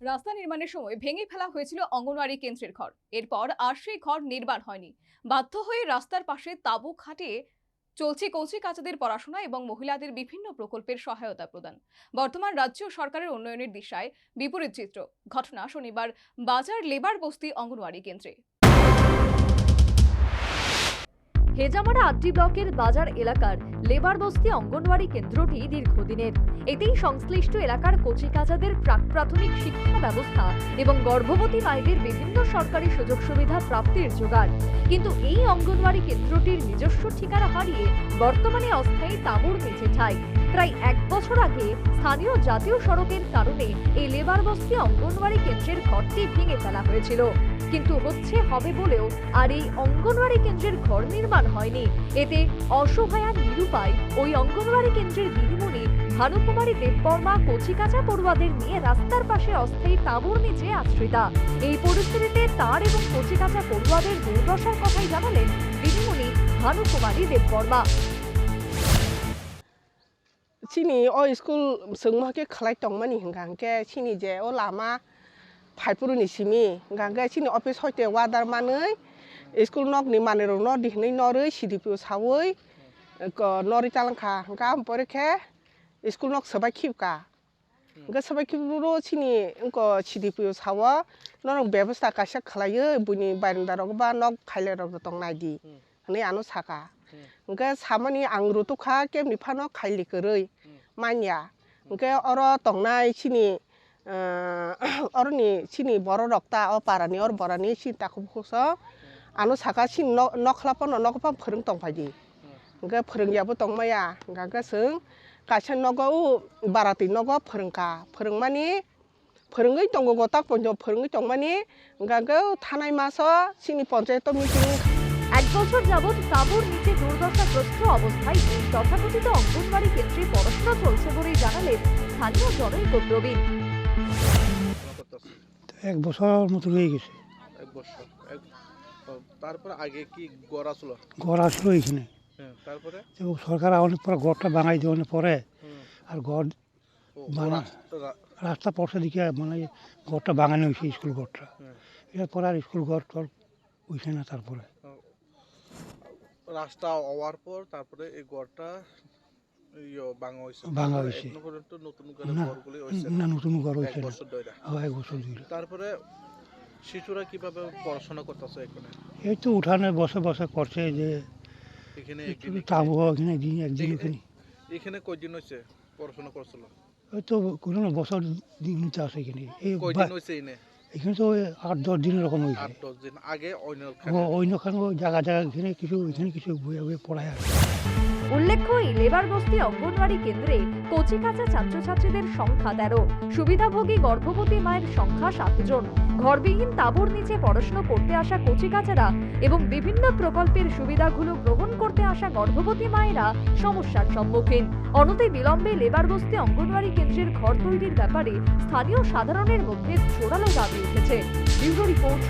রাস্তা নির্মাণের সময় ভেঙে ফেলা হয়েছিল অঙ্গনওয়াড়ি কেন্দ্রের ঘর। এরপর আর সেই ঘর নির্মাণ হয়নি। বাধ্য হয়ে রাস্তার পাশে তাঁবু খাটিয়ে চলছে কচি কাচাদের পড়াশোনা এবং মহিলাদের বিভিন্ন প্রকল্পের সহায়তা প্রদান। বর্তমান রাজ্য সরকারের উন্নয়নের দিশায় বিপরীত চিত্র। ঘটনা শনিবার বাজার লেবার বস্তি অঙ্গনওয়াড়ি কেন্দ্রে। হেজামারা আটটি ব্লকের বাজার এলাকার লেবার বস্তি অঙ্গনওয়াড়ি কেন্দ্রটি দীর্ঘদিনের। এতেই সংশ্লিষ্ট এলাকার কচিকাচাদের প্রাক প্রাথমিক শিক্ষা ব্যবস্থা এবং গর্ভবতী মায়েদের বিভিন্ন সরকারি সুযোগ সুবিধা প্রাপ্তির জোগাড়। কিন্তু এই অঙ্গনওয়াড়ি কেন্দ্রটির নিজস্ব ঠিকানা হারিয়ে বর্তমানে অস্থায়ী তাঁবুর নিচে ঠাই। প্রায় এক বছর আগে স্থানীয় জাতীয় সড়কের কারণে এই লেবার বস্তি অঙ্গনওয়াড়ি কেন্দ্রের ঘরটি ভেঙে ফেলা হয়েছিল। কিন্তু হচ্ছে হবে বলেও আর এই অঙ্গনওয়াড়ি কেন্দ্রের ঘর নির্মাণ হয়নি। এতে অসহায় নিরুপায় ওই অঙ্গনওয়াড়ি কেন্দ্রের দিদিমণি ভানুকুমারী দেববর্মা কচিকাচা পড়ুয়াদের নিয়ে রাস্তার পাশে অস্থায়ী তাঁবুর নিচে আশ্রিতা এই পরিস্থিতিতে তার এবং কচিকাচা পড়ুয়াদের দুর্দশার কথাই জানালেন দিদিমণি Bhanukumari Debbarma o school sungma ke khlai tongmani hingkang ke sini je o lama phaipuru ni simi hingkang ke sini office hoite wadar manui school nok ni mane rok no dihnai noroi school nok sabai khipka ga sabai khipro chini engko chidipio sawa norong bebosta kaisa khlaio buni barenda rok ba nok khaile rok tong nai di hne anu saka engka samani angru tu kha kemni phano khaili koroi manya engka oro tongnai chini orni chini boro rokta o parani or borani chini takhukhso anu saka chini nokhla pono nokhpa phurung tongphadi engka phurung yabu tongmaya engka ka sung kaisa nogo o barati nogo phwrwngka phwrwngmani phwrwngoi tongo gotak ponjo phwrwngoi tongmani hingkha thanai maso sini panchayat meeting এক বছর যাবৎ তাঁবুর নিচে দুর্দশাগ্রস্ত অবস্থায় এই তথাকথিত অঙ্গনওয়াড়ি কেন্দ্রে পড়াশোনা চলছে বলেই জানালেন স্থানীয় জনৈক প্রবীণ এক বছর মতো হয়ে গেছে এক বছর এক আগে কি গড় আসলো ঘর আসলো এখানে তারপরে? সরকার অনেক পরে ঘরটা বাঙাই দেওয়ার পরে আর ঘর বানা- রাস্তা- পড়ছে দিকে মানে ঘরটা বাঙানো হয়েছে স্কুল ঘরটা হুম, এরপর আর স্কুল ঘর টর হয়েছে না তারপরে। রাস্তা হওয়ার পর তারপরে এই গড়টা ইয়ো ভাঙা হয়েছে না নতুন ঘর হয়েছে না। বছর ধরে এক বছর ধরে তারপরে শিশুরা কীভাবে পড়াশোনা করতেছে এখানে? এই তো উঠানে বসে বসে করছে যে এখানে একদিন তাবু এখানে দিন একদিন এই- ওখানে। এখানে কয়দিন হয়েছে পড়াশোনা করছিল? ওই তো কোনো না বছর দিন এখানে। এই কয়দিন হয়েছে এনে এখানে? তো আট দশ দিন এরকম হয়েছে আট দশ দিন আগে অন্য অন্যখানে জায়গা জায়গা এখানে কিছু এখানে কিছু বইয়ে বইয়ে পড়ায় আর উল্লেখ্য এই লেবার বস্তি অঙ্গনওয়াড়ি কেন্দ্রে কচিকাচা ছাত্রছাত্রীদের সংখ্যা তেরো। সুবিধাভোগী গর্ভবতী মায়ের সংখ্যা সাতজন। ঘরবিহীন তাঁবুর নিচে পড়াশোনা করতে আসা কচিকাচারা এবং বিভিন্ন প্রকল্পের সুবিধাগুলো গ্রহণ করতে আসা গর্ভবতী মায়েরা সমস্যার সম্মুখীন। অনতি বিলম্বে লেবার বস্তি অঙ্গনওয়াড়ি কেন্দ্রের ঘর তৈরির ব্যাপারে স্থানীয় সাধারণের মধ্যে জোরালো দাবি উঠেছে। Bureau report